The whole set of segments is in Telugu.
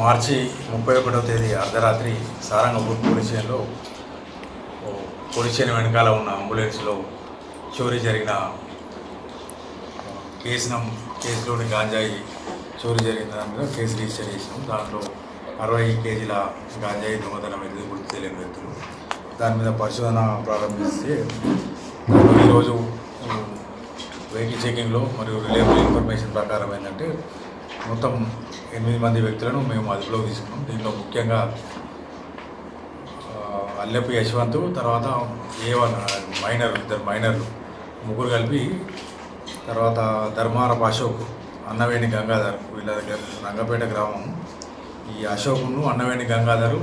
మార్చి ముప్పై ఒకటవ తేదీ అర్ధరాత్రి సారంగపూర్ పోలీస్ స్టేషన్లో పోలీస్ స్టేషన్ వెనకాల ఉన్న అంబులెన్స్లో చోరీ జరిగిన కేసు నం కేసులోని గాంజాయి చోరీ జరిగిన దాని మీద కేసు రిజిస్టర్ చేసినాం. దాంట్లో అరవై కేజీల గాంజాయి దొంగతనం అయితే గుర్తు తెలియని వ్యక్తులు. దాని మీద పరిశోధన ప్రారంభిస్తే ఈరోజు వెహికల్ చెకింగ్లో మరియు రిలేబుల్ ఇన్ఫర్మేషన్ ప్రకారం ఏంటంటే మొత్తం ఎనిమిది మంది వ్యక్తులను మేము అదుపులోకి తీసుకున్నాం. దీనిలో ముఖ్యంగా ఆ, అల్లెపు యశ్వంత్ తర్వాత ఏ వన్ మైనర్ ఇద్దరు మైనర్లు ముగ్గురు కలిపి తర్వాత ధర్మారపు అశోక్ అన్నవేణి గంగాధర్ వీళ్ళ దగ్గర రంగపేట గ్రామం. ఈ అశోకును అన్నవేణి గంగాధరు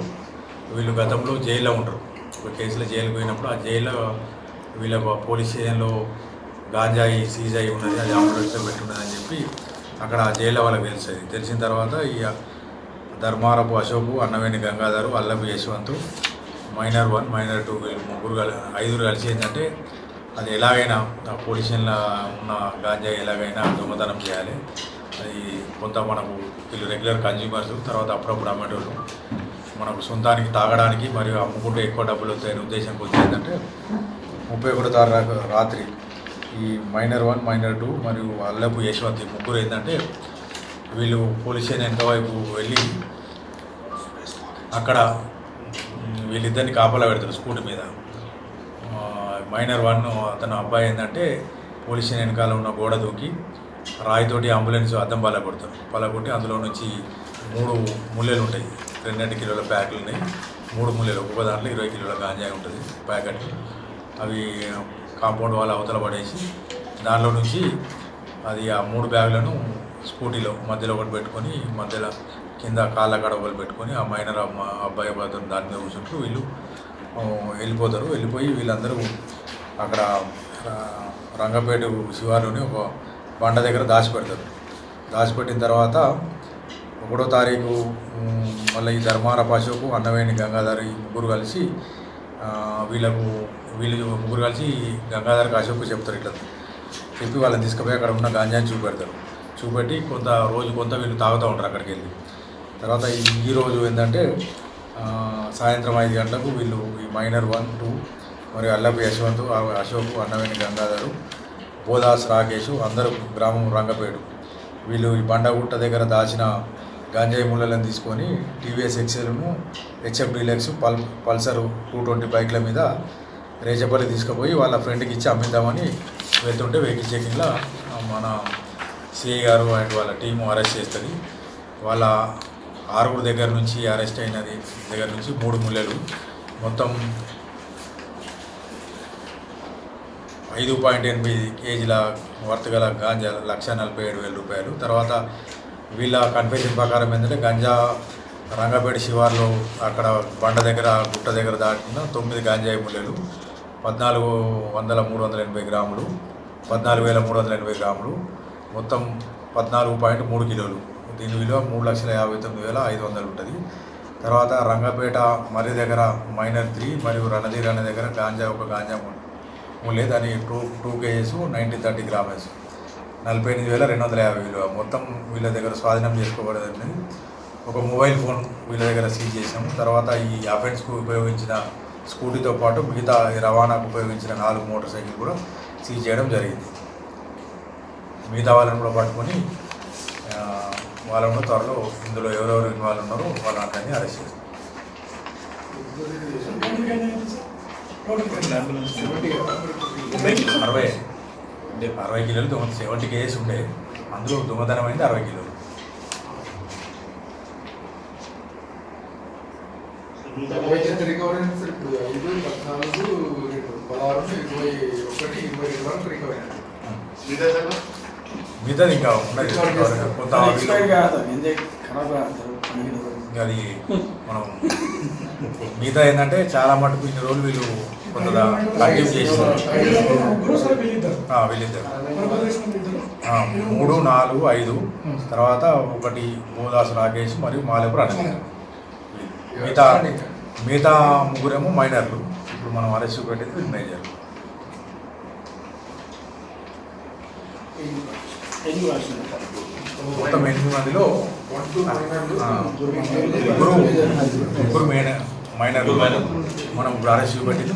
వీళ్ళు గతంలో జైల్లో ఉంటారు. ఒక కేసులో జైలుకు పోయినప్పుడు ఆ జైల్లో వీళ్ళ పోలీస్ స్టేషన్లో గాంజాయి సీజ్ అయి ఉన్నది అది ఆంబులెన్స్లో పెట్టున్నదని చెప్పి అక్కడ జైల్లో వాళ్ళకి తెలుస్తుంది. తెలిసిన తర్వాత ఇక Dharmarapu Ashok Annaveni Gangadhar Allapu Yashwant minor one minor two వీళ్ళు ముగ్గురు ఐదుగురు కలిసి ఏంటంటే అది ఎలాగైనా పొలిషన్లో ఉన్న గాంజా ఎలాగైనా దొంగతనం చేయాలి. అది కొంత మనకు వీళ్ళు రెగ్యులర్ కన్జ్యూమర్స్ తర్వాత అప్పుడప్పుడు అమ్మేటోళ్ళు. మనకు సొంతానికి తాగడానికి మరియు అమ్ముకుంటే ఎక్కువ డబ్బులు వస్తాయనే ఉద్దేశం వచ్చి ఏంటంటే ముప్పై ఒకటో తారీఖు రాత్రి ఈ మైనర్ వన్ మైనర్ టూ మరియు అల్లపు యశ్వంత్ ముగ్గురు ఏంటంటే వీళ్ళు పోలీస్ స్టేషన్ వైపు వెళ్ళి అక్కడ వీళ్ళిద్దరిని కాపలా పెడతారు స్కూటీ మీద. మైనర్ వన్ అతను అబ్బాయి ఏంటంటే పోలీస్ స్టేషన్ వెనకాల ఉన్న గోడ దూకి రాయితోటి అంబులెన్స్ అద్దం బల కొడతారు. బల కొట్టి అందులో నుంచి మూడు ముల్లెలు ఉంటాయి. రెండు కిలోల ప్యాకులు ఉన్నాయి. మూడు ముల్లెలు ఒక్కొక్క దాంట్లో ఇరవై కిలోల గాంజాయి ఉంటుంది ప్యాకెట్. అవి కాంపౌండ్ వాళ్ళ అవతల పడేసి దానిలో నుంచి అది ఆ మూడు బ్యాగులను స్కూటీలో మధ్యలో ఒకటి పెట్టుకొని మధ్యలో కింద కాళ్ళ కాడ ఒకటి పెట్టుకొని ఆ మైనర్ అబ్బాయి అబ్బాయి దాని మీద కూర్చుంటూ వీళ్ళు వెళ్ళిపోతారు. వెళ్ళిపోయి వీళ్ళందరూ అక్కడ రంగపేట శివారుని ఒక బండ దగ్గర దాచిపెడతారు. దాచిపెట్టిన తర్వాత ఒకటో తారీఖు మళ్ళీ ఈ ధర్మార పశువుకు అన్నవేణి గంగాధర్ ఈ ముగ్గురు కలిసి వీళ్ళకు వీళ్ళు ముగ్గురు కలిసి గంగాధర్కి అశోక్ చెప్తారు ఇట్లా. చెప్పి వాళ్ళని తీసుకుపోయి అక్కడ ఉన్న గాంజాని చూపెడతారు. చూపెట్టి కొంత రోజు కొంత వీళ్ళు తాగుతూ ఉంటారు అక్కడికి వెళ్ళి. తర్వాత ఈ- రోజు ఏంటంటే సాయంత్రం ఐదు గంటలకు వీళ్ళు ఈ మైనర్ వన్ టూ మరియు అల్లపు యశ్వంత్ అశోక్ అన్నవేణి గంగాధరు బోదాస్ రాకేష్ అందరూ గ్రామం రంగపేడు వీళ్ళు ఈ బండగుట్ట దగ్గర దాచిన గాంజాయి ముళ్ళలను తీసుకొని టీవీఎస్ ఎక్సెల్ను హెచ్ఎఫ్ డీలక్స్ పల్ పల్సర్ టూ ట్వంటీ బైక్ల మీద రేచపల్లి తీసుకుపోయి వాళ్ళ ఫ్రెండ్కి ఇచ్చి అమ్మిద్దామని వెళ్తుంటే వెహికల్ చెకింగ్లో మన సిఐ గారు అండ్ వాళ్ళ టీము అరెస్ట్ చేస్తుంది. వాళ్ళ ఆరుగురు దగ్గర నుంచి అరెస్ట్ అయినది దగ్గర నుంచి మూడు ముళ్ళలు మొత్తం ఐదు పాయింట్ ఎనిమిది కేజీల వర్త్ గల గాంజా లక్ష నలభై ఏడు వేల రూపాయలు. తర్వాత వీళ్ళ కన్ఫెషన్ ప్రకారం ఏంటంటే గంజా రంగపేట శివార్లో అక్కడ బండ దగ్గర గుట్ట దగ్గర దాటిన తొమ్మిది గాంజాయి ముళ్ళలు పద్నాలుగు వందల మూడు వందల ఎనభై గ్రాములు పద్నాలుగు వేల మూడు వందల ఎనభై గ్రాములు మొత్తం పద్నాలుగు పాయింట్ మూడు కిలోలు. దీని విలువ మూడు లక్షల యాభై తొమ్మిది వేల ఐదు వందలు ఉంటుంది. తర్వాత రంగపేట మరి దగ్గర మైనర్ త్రీ మరియు రణధీర్ అనే దగ్గర గాంజా ఒక గాంజా ముళ్ళే. దాని two two KGs nineteen thirty grams నలభై ఎనిమిది వేల రెండు వందల యాభై విలువ మొత్తం వీళ్ళ దగ్గర స్వాధీనం చేసుకోబడదని ఒక మొబైల్ ఫోన్ వీళ్ళ దగ్గర సీజ్ చేసాము తర్వాత ఈ అఫెన్స్కు ఉపయోగించిన స్కూటీతో పాటు మిగతా రవాణాకు ఉపయోగించిన నాలుగు మోటార్ సైకిల్ కూడా సీజ్ చేయడం జరిగింది. మిగతా వాళ్ళని కూడా పట్టుకొని వాళ్ళను త్వరలో ఇందులో ఎవరెవరు ఇన్వాల్వ్ ఉన్నారో వాళ్ళందరినీ అరెస్ట్ చేశారు అరవై. అరవై కిలోలు దొంగ సెవెంటీ కేజెస్ ఉండే. అందులో దొంగతనం అయింది అరవై కిలోలు. మిగతాది ఇంకా ఉన్నది. కొంత ఇంకా అది మనం మిగతా ఏంటంటే చాలా మటుకు ఇన్ని రోజులు వీళ్ళు కొంత కంటిన్యూ చేసినారు ఆ, వీళ్ళిద్దరు. మూడు నాలుగు ఐదు తర్వాత ఒకటి మోదాసు రాకేష్ మరియు మాలేపురం అనిల్. మిగతా మిగతా ముగ్గురేమో మైనర్లు. ఇప్పుడు మనం అరెస్ట్ పెట్టేది మేజర్. ఎన్ని మొత్తం ఎనిమిది మందిలో ముగ్గురు ముగ్గురు మైనర్ మనం ఇప్పుడు అరెస్ట్ చూపెట్టింది